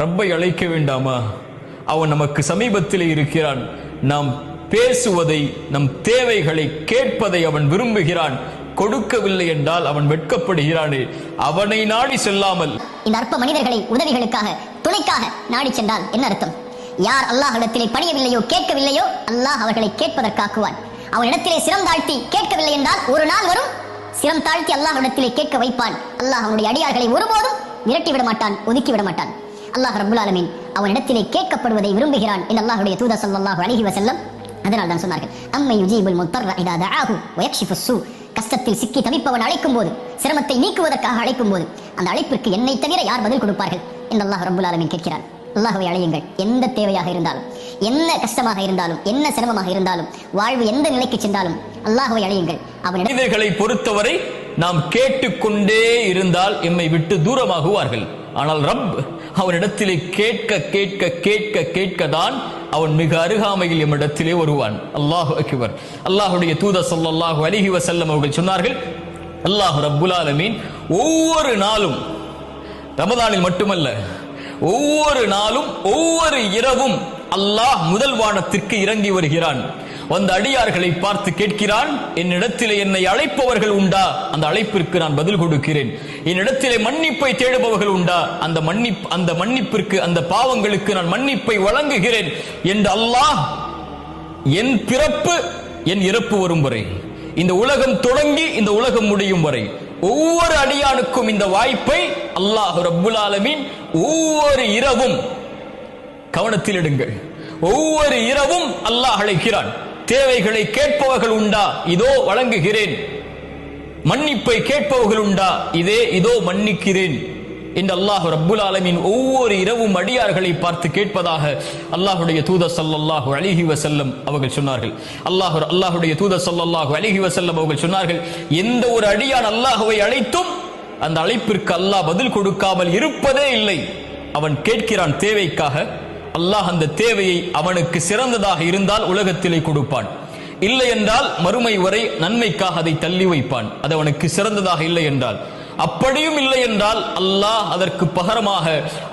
ரப்பை அழைக்க வேண்டாமா? அவன் நமக்கு சமீபத்தில் இருக்கிறான். நாம் பேசுவதை நம் தேவைகளை கேட்பதை அவன் விரும்புகிறான். கொடுக்கவில்லை என்றால் அவன் வெட்கப்படுகிறானே. அவனை நாடி செல்லாமல். இந்த அற்ப மனிதர்களை உதவிகளுக்காக துணைக்காக நாடி சென்றால் என்ன அர்த்தம்? யார் அல்லாஹ்விடத்திலே பணியவில்லையோ கேட்கவில்லையோ அல்லாஹ் அவர்களை கேட்பதற்காக்குவான். அவனிடத்திலே சிரம் தாழ்த்தி கேட்கவில்லை என்றால் ஒரு நாள் வரும் சிரம் தாழ்த்தி அல்லாஹ் இடத்திலே கேட்க வைப்பான். அல்லாஹ் அவனுடைய அடியார்களை ஒருபோதும் விரட்டி விட மாட்டான் ஒதுக்கி விட மாட்டான் அல்லாஹ் ரபுல் ஆலமீன் அவனிடத்திலே கேட்கப்படுவதை விரும்புகிறான் என்று அல்லாஹுடைய தூதர் சொல்லாஹு அழகி வசல்லம் அதனால் தான் சொன்னார்கள். அம்மை யுஜீபுல் இதா தஆஹு வயக்ஷிஃபு கஷ்டத்தில் சிக்கி தவிப்பவன் அழைக்கும் போது சிரமத்தை நீக்குவதற்காக அழைக்கும் போது அந்த அழைப்பிற்கு என்னை தவிர யார் பதில் கொடுப்பார்கள் என்று அல்லாஹ் ரபுல் ஆலமீன் கேட்கிறான். அல்லாஹுவை அழையுங்கள். எந்த தேவையாக இருந்தாலும் என்ன கஷ்டமாக இருந்தாலும் என்ன சிரமமாக இருந்தாலும் வாழ்வு எந்த நிலைக்கு சென்றாலும் அல்லாஹுவை அழையுங்கள். அவனிடம் பொறுத்தவரை நாம் கேட்டுக்கொண்டே இருந்தால் எம்மை விட்டு தூரமாகுவார்கள். ஆனால் ரப் அவனிடத்திலே கேட்க கேட்க கேட்க கேட்க தான் அவன் மிக அருகாமையில் எம்மிடத்திலே வருவான். அல்லாஹு அக்பர். அல்லாஹுடைய தூத சொல்லாஹு அலிஹி வசல்லம் அவர்கள் சொன்னார்கள் அல்லாஹு ரப்புல் ஒவ்வொரு நாளும் ரமதானில் மட்டுமல்ல ஒவ்வொரு நாளும் ஒவ்வொரு இரவும் அல்லாஹ் முதல் வானத்திற்கு இறங்கி வருகிறான். வந்த அடியார்களை பார்த்து கேட்கிறான் என்னிடத்திலே என்னை அழைப்பவர்கள் உண்டா? அந்த அழைப்பிற்கு நான் பதில் கொடுக்கிறேன். என்னிடத்திலே மன்னிப்பை தேடுபவர்கள் உண்டா? அந்த மன்னிப் அந்த மன்னிப்பிற்கு அந்த பாவங்களுக்கு நான் மன்னிப்பை வழங்குகிறேன் என்று அல்லாஹ் என் பிறப்பு என் இறப்பு வரும் வரை இந்த உலகம் தொடங்கி இந்த உலகம் முடியும் வரை ஒவ்வொரு அடியானுக்கும் இந்த வாய்ப்பை அல்லாஹ் ரப்புல் ஆலமீன் ஒவ்வொரு இரவும் கவனத்தில் எடுங்கள். ஒவ்வொரு இரவும் அல்லாஹ் அழைக்கிறான். தேவைகளை கேட்பவர்கள் உண்டா? இதோ வழங்குகிறேன். மன்னிப்பை கேட்பவர்கள் உண்டா? இதே இதோ மன்னிக்கிறேன். என்று அல்லாஹ் ரப்புல் ஆலமின் ஒவ்வொரு இரவும் அடியார்களை பார்த்து கேட்பதாக அல்லாஹுடைய தூத ஸல்லல்லாஹு அலைஹி வசல்லம் அவர்கள் சொன்னார்கள். அல்லாஹ் அல்லாஹுடைய தூத ஸல்லல்லாஹு அலைஹி வசல்லம் அவர்கள் சொன்னார்கள் எந்த ஒரு அடியான் அல்லாஹுவை அழைத்தும் அந்த அழைப்பிற்கு அல்லாஹ் பதில் கொடுக்காமல் இருப்பதே இல்லை. அவன் கேட்கிறான் தேவைக்காக அல்லாஹ் அந்த தேவையை அவனுக்கு சிறந்ததாக இருந்தால் உலகத்திலே கொடுப்பான். இல்லை என்றால் மறுமை வரை நன்மைக்காக அதை தள்ளி வைப்பான். அது அவனுக்கு சிறந்ததாக இல்லை என்றால். அப்படியும் இல்லை என்றால் அல்லாஹ் அதற்கு பகரமாக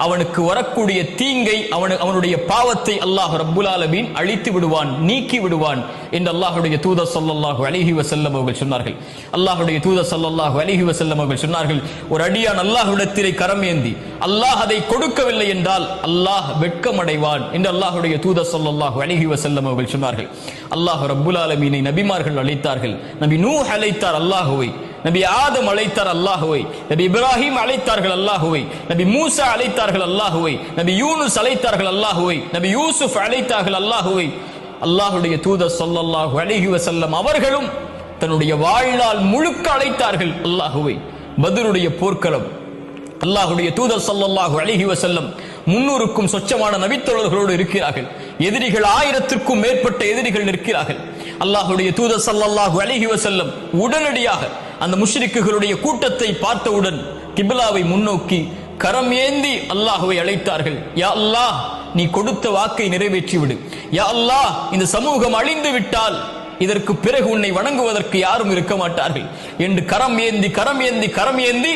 அவனுக்கு வரக்கூடிய தீங்கை அவனு அவனுடைய பாவத்தை அல்லாஹ் ரப்புல் ஆலமீன் அழித்து விடுவான் நீக்கி விடுவான் என்று அல்லாஹுடைய தூத சொல்லல்லாஹு அலைஹி வசல்லம் அவர்கள் சொன்னார்கள். அல்லாஹுடைய தூத சொல்லல்லாஹு அலைஹி வசல்லம் அவர்கள் சொன்னார்கள் ஒரு அடியான் அல்லாஹ்விடத்திலே கரம் ஏந்தி அல்லாஹ் அதை கொடுக்கவில்லை என்றால் அல்லாஹ் வெட்கமடைவான் என்று அல்லாஹுடைய தூத சொல்லல்லாஹு அலைஹி வசல்லம் அவர்கள் சொன்னார்கள். அல்லாஹ் ரப்புல் ஆலமீனை நபிமார்கள் அழைத்தார்கள். நபி நூ அழைத்தார் அல்லாஹுவை. நபி ஆதம் அழைத்தார் அல்லாஹுவை நபி இப்ராஹிம் அழைத்தார்கள் அல்லாஹுவை நபி மூசா அழைத்தார்கள் அல்லாஹுவை நபி யூனுஸ் அழைத்தார்கள் அல்லாஹுவை நபி யூசுப் அழைத்தார்கள் அல்லாஹுவை. அல்லாஹுடைய தூதர் சொல்லல்லாஹு அழகி வசல்லம் அவர்களும் தன்னுடைய வாழ்நாள் முழுக்க அழைத்தார்கள் அல்லாஹுவை. பதிலுடைய போர்க்களம். அல்லாஹுடைய தூதர் ஸல்லல்லாஹு அழகி வசல்லம் முன்னூறுக்கும் சொச்சமான நபித்தோழர்களோடு இருக்கிறார்கள். எதிரிகள் ஆயிரத்திற்கும் மேற்பட்ட எதிரிகள் நிற்கிறார்கள். அல்லாஹுடைய தூதர் ஸல்லல்லாஹு அழகி வசல்லம் உடனடியாக அந்த முஷ்ரிக்குகளுடைய கூட்டத்தை பார்த்தவுடன் கிபிலாவை முன்னோக்கி கரம் ஏந்தி அல்லாஹுவை அழைத்தார்கள். யா அல்லாஹ் நீ கொடுத்த வாக்கை நிறைவேற்றி விடு யா அல்லாஹ் இந்த சமூகம் அழிந்து விட்டால் இதற்கு பிறகு உன்னை வணங்குவதற்கு யாரும் இருக்க மாட்டார்கள். என்று கரம் ஏந்தி கரம் ஏந்தி கரம் ஏந்தி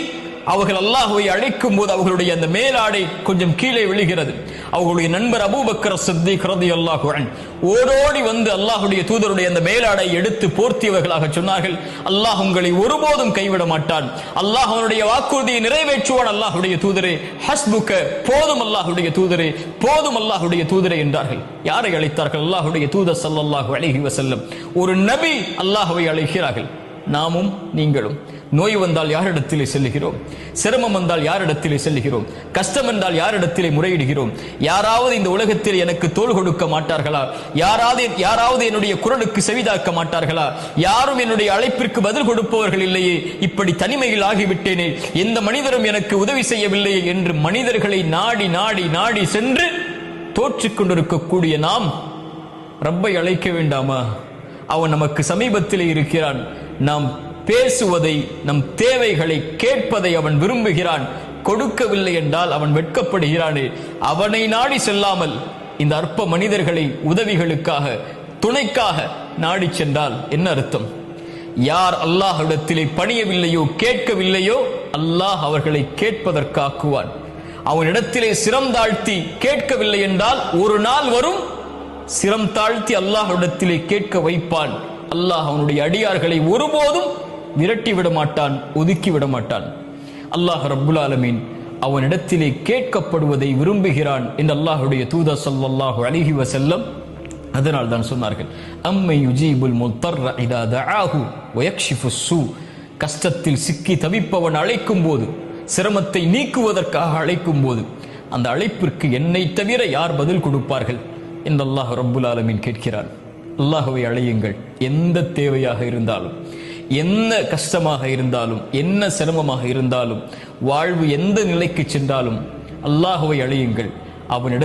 அவர்கள் அல்லாஹுவை அழைக்கும் போது அவர்களுடைய அந்த மேலாடை கொஞ்சம் கீழே விழுகிறது. அவர்களுடைய நண்பர் அபூபக்கர் சித்திக் ரலியல்லாஹு அல்லாஹுடன் ஓடோடி வந்து அல்லாஹுடைய தூதருடைய அந்த மேலாடை எடுத்து போர்த்தியவர்களாக சொன்னார்கள். அல்லாஹ் உங்களை ஒருபோதும் கைவிட மாட்டான். அல்லாஹ் அவனுடைய வாக்குறுதியை நிறைவேற்றுவான் அல்லாஹுடைய தூதரே. ஹஸ்புக்க போதும் அல்லாஹுடைய தூதரே போதும் அல்லாஹுடைய தூதரே என்றார்கள். யாரை அழைத்தார்கள்? அல்லாஹுடைய தூதர் சல்லாஹு அழகி வசல்லம் ஒரு நபி அல்லாஹுவை அழைக்கிறார்கள். நாமும் நீங்களும். நோய் வந்தால் யாரிடத்திலே செல்லுகிறோம்? சிரமம் வந்தால் யாரிடத்திலே செல்லுகிறோம்? கஷ்டம் என்றால் யாரிடத்திலே முறையிடுகிறோம்? யாராவது இந்த உலகத்தில் எனக்கு தோள் கொடுக்க மாட்டார்களா? யாராவது யாராவது என்னுடைய குரலுக்கு செவிதாக்க மாட்டார்களா? யாரும் என்னுடைய அழைப்பிற்கு பதில் கொடுப்பவர்கள் இல்லையே. இப்படி தனிமையில் ஆகிவிட்டேனே. எந்த மனிதரும் எனக்கு உதவி செய்யவில்லையே என்று மனிதர்களை நாடி நாடி நாடி சென்று தோற்றிக் கொண்டிருக்கக்கூடிய நாம். ரப்பை அழைக்க வேண்டாமா? அவன் நமக்கு சமீபத்திலே இருக்கிறான். நாம் பேசுவதை நம் தேவைகளை கேட்பதை அவன் விரும்புகிறான். கொடுக்கவில்லை என்றால் அவன் வெட்கப்படுகிறானே. அவனை நாடி செல்லாமல் இந்த அற்ப மனிதர்களை உதவிகளுக்காக துணைக்காக நாடி சென்றால் என்ன அர்த்தம்? யார் அல்லாஹ்விடத்திலே பணியவில்லையோ கேட்கவில்லையோ அல்லாஹ் அவர்களை கேட்பதற்காக்குவான். அவனிடத்திலே சிரம் தாழ்த்தி கேட்கவில்லை என்றால் ஒரு நாள் வரும் சிரம் தாழ்த்தி அல்லாஹ்விடத்திலே கேட்க வைப்பான். அல்லாஹ் அவனுடைய அடியார்களை ஒருபோதும் விரட்டி விட மாட்டான் ஒதுக்கி விட மாட்டான். அல்லாஹ் ரப்புல் ஆலமீன் அவனிடத்திலே கேட்கப்படுவதை விரும்புகிறான் என்று அல்லாஹுடைய தூதர் ஸல்லல்லாஹு அலைஹி வசல்லம் அதனால் தான் சொன்னார்கள். அம்மை யுஜீபுல் முத்தர்ர இதா தஆஹு வயக்ஷிஃபு ஸூ. கஷ்டத்தில் சிக்கி தவிப்பவன் அழைக்கும் போது சிரமத்தை நீக்குவதற்காக அழைக்கும் போது அந்த அழைப்பிற்கு என்னை தவிர யார் பதில் கொடுப்பார்கள்? என்று அல்லாஹ் ரப்புல் ஆலமீன் கேட்கிறான். அல்லாஹுவை அழையுங்கள். எந்த தேவையாக இருந்தாலும் என்ன கஷ்டமாக இருந்தாலும் என்ன சிரமமாக இருந்தாலும் வாழ்வு எந்த நிலைக்கு சென்றாலும் அல்லாஹுவை அழையுங்கள். அவனிடம்